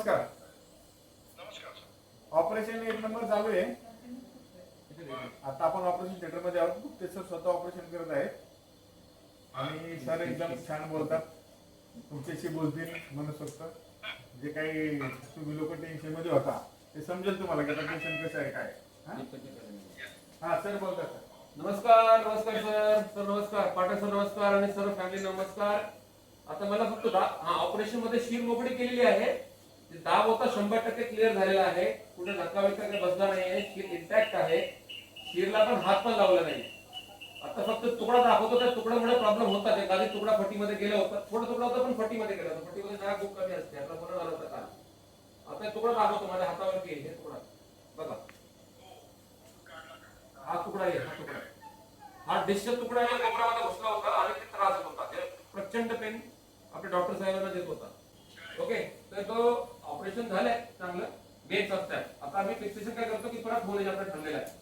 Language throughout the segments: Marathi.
नमस्कार. ऑपरेशन एक नंबर चालू आहे. आता आपण ऑपरेशन थिएटरमध्ये आहोत. ते सर स्वतः ऑपरेशन करत आहेत. आणि सर एकदम छान बोलतात. तुमच्याशी बोलतील मनसोक्त. जे काही तुम्ही लोक टेन्शनमध्ये होता ते समजेल तुम्हाला की टेन्शन कसं आहे काय हा? सर बोलतात नमस्कार नमस्कार सर सर नमस्कार. पाटा सर नमस्कार आणि सर फॅमिली नमस्कार. आता मला फक्त हा ऑपरेशनमध्ये शीर मोकळी केलेली आहे. दाब होता शंभर टक्के क्लिअर झालेला आहे. कुठे धक्का बिक्का बसला नाही इंटॅक्ट आहे. शिरला पण हात पण लावला नाही आता फक्त तुकडा दाखवतो. त्या तुकड्यामुळे प्रॉब्लेम होता ते गाडी तुकडा फटीमध्ये गेला होता. थोडा तुकडा होता पण फटीमध्ये गेला होता. फटीमध्ये जरा खूप कमी असते. आता बरं झालं होतं काल? आता तुकडा दाखवतो माझ्या हातावरती येईल हे तुकडा. बघा. हा तुकडा आहे. हा तुकडा हा डिस्टर्ब तुकडा आहे. कोपऱ्यामध्ये घुसला होता. आणि ते त्रास होता ते प्रचंड पेन आपल्या डॉक्टर साहेबांना देत होता. ओके? तर तो ऑपरेशन झालंय चांगलं. बेस असतात आता आम्ही फिक्सेशन काय करतो की परत होईल आपल्या ठरलेला आहे.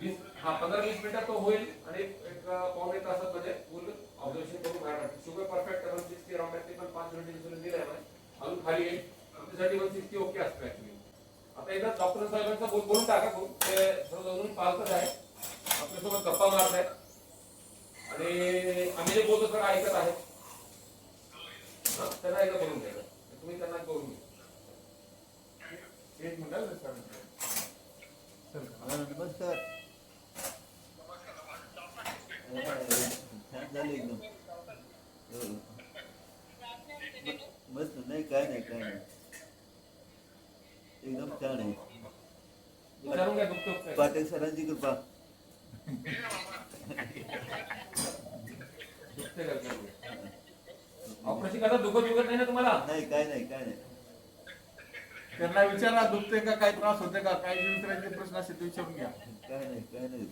वीस हा पंधरा वीस मिनिटात तो होईल आणि एक पावणे तासात म्हणजे फुल ऑब्झर्वेशन करून बाहेर काढतो शुगर परफेक्ट वन सिक्स्टी ते पण पाच मिनिट इन्सुलिन दिलाय अजून खाली येईल. त्यासाठी वन सिक्स्टी ओके असतो ऍक्च्युली आता एकदा डॉक्टर साहेबांचा बोल बोलून टाका बोल ते सर्व अजून पालतच आहे. आपल्यासोबत गप्पा मारत आहेत. आणि आम्ही जे बोलतो सर ऐकत आहेत. त्यांना एकदा बोलून द्या तुम्ही त्यांना बोलून घ्या एक मिनिट सर सर नमस्कार छान झालं एकदम हो. मस्त नाही काय नाही काय नाही एकदम छान आहे पाटील सरांची कृपा. ऑपरेशन करता दुखत दुखत नाही ना तुम्हाला? नाही काय नाही काय नाही. त्यांना विचारा दुखते का काय त्रास होते का काय जे विचारायचे प्रश्न असेल ते विचारून घ्या. काय नाही काय नाही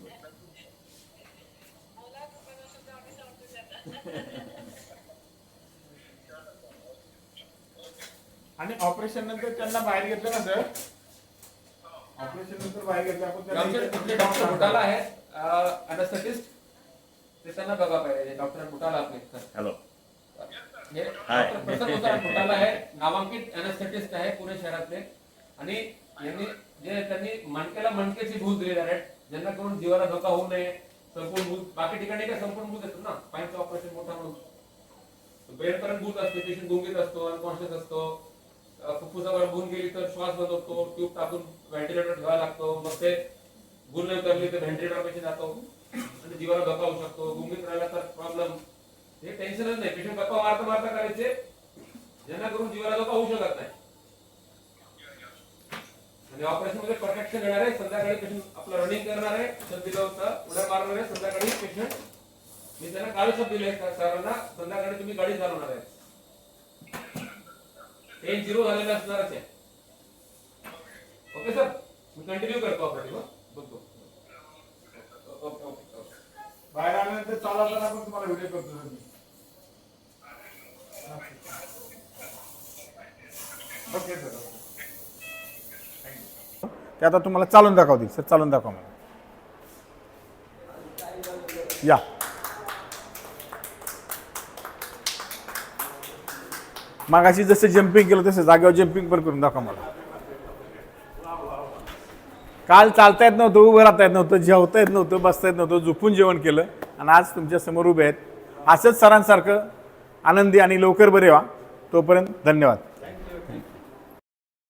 आणि ऑपरेशन नंतर त्यांना बाहेर घेतलं ना सर ऑपरेशन नंतर बाहेर घेतलं आपण त्यांना आमचे डॉक्टर बुटाला आहेत. अनस्थेटिस्ट ते त्यांना बघा पाहिजे डॉक्टर बुटाला आपले. हॅलो नामांकित अनस्थेटिस्ट आहे पुणे शहरातले. आणि यांनी जे त्यांनी मणक्याला मणक्याची भूल दिलेली आहे ज्यांना करून जीवाला धोका होऊ नये संपूर्ण भूत बाकी ठिकाणी काय संपूर्ण भूत येतो ना? पायचं ऑपरेशन मोठा म्हणून. ब्रेन भूत असते पेशंट गुंगीत असतो अनकॉन्शियस असतो. फुफ्फुसावर भूल गेली तर श्वास बदलतो ट्यूब टाकून व्हेंटिलेटर ठेवायला लागतो मग ते भूल नाही करली तर व्हेंटिलेटर पेशंट जातो. आणि जीवाला धोका होऊ शकतो. गुंगीत राहिला तर प्रॉब्लेम हे टेन्शनच नाही. पेशंट गप्पा मारता मारता करायचे. ज्यांना करून जीवाला धोका होऊ शकत नाही. आणि ऑपरेशनमध्ये प्रोटेक्शन येणार आहे. संध्याकाळी पेशंट आपलं रनिंग करणार आहे. शब्द दिलं होतं उड्या मारणार आहे. संध्याकाळी पेशंट मी त्यांना काळे शब्द दिले सरांना संध्याकाळी तुम्ही गाडी चालवणार आहे. टेन झिरो झालेलं असणारच आहे. ओके सर मी कंटिन्यू करतो ऑपरेटिव्ह बघतो. बाहेर आल्यानंतर चालवताना पण तुम्हाला व्हिडिओ करतो सर मी. ओके सर ते आता तुम्हाला चालून दाखवतील सर चालून दाखवा मला. या. मागाशी जसं जम्पिंग केलं तसं जागेवर जम्पिंग पण करून दाखवा मला. काल चालता येत नव्हतं उभं राहता येत नव्हतं जेवता येत नव्हतं बसता येत नव्हतं झोपून जेवण केलं. आणि आज तुमच्यासमोर उभे आहेत. असंच सरांसारखं आनंदी आणि लवकर बरे व्हा. तोपर्यंत धन्यवाद.